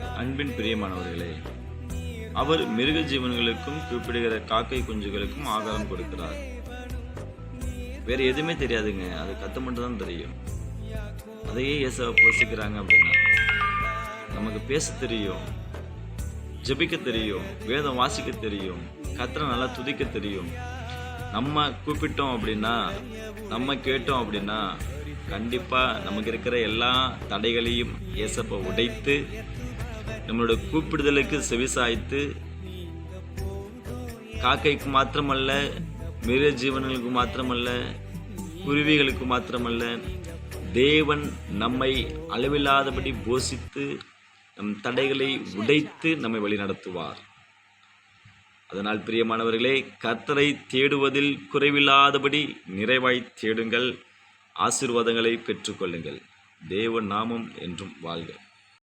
அன்பின் பிரியமானவர்களே அவர் மிருக ஜீவன்களுக்கும் கூப்பிடுகிற காக்கை குஞ்சுகளுக்கும் ஆகாரம் கொடுக்கிறார். வேற எதுவுமே தெரியாதுங்க அது கத்த மட்டும் தான் தெரியும். அதையே இயேசுவை போசிக்கிறாங்க அப்படின்னா நமக்கு பேச தெரியும் ஜபிக்க தெரியும் வேதம் வாசிக்க தெரியும் கத்தரை நல்லா துதிக்க தெரியும். நம்ம கூப்பிட்டோம் அப்படின்னா நம்ம கேட்டோம் அப்படின்னா கண்டிப்பாக நமக்கு இருக்கிற எல்லா தடைகளையும் இயேசப்பை உடைத்து நம்மளோட கூப்பிடுதலுக்கு செவிசாய்த்து காக்கைக்கு மாத்திரமல்ல மிருக ஜீவன்களுக்கு மாத்திரமல்ல குருவிகளுக்கு மாத்திரமல்ல தேவன் நம்மை அளவில்லாதபடி போஷித்து நம் தடைகளை உடைத்து நம்மை வழிநடத்துவார் அதனால் பிரியமானவர்களே கர்த்தரை தேடுவதில் குறைவில்லாதபடி நிறைவாய் தேடுங்கள் ஆசீர்வாதங்களை பெற்றுக்கொள்ளுங்கள். தேவ நாமம் என்றும் வாழ்க.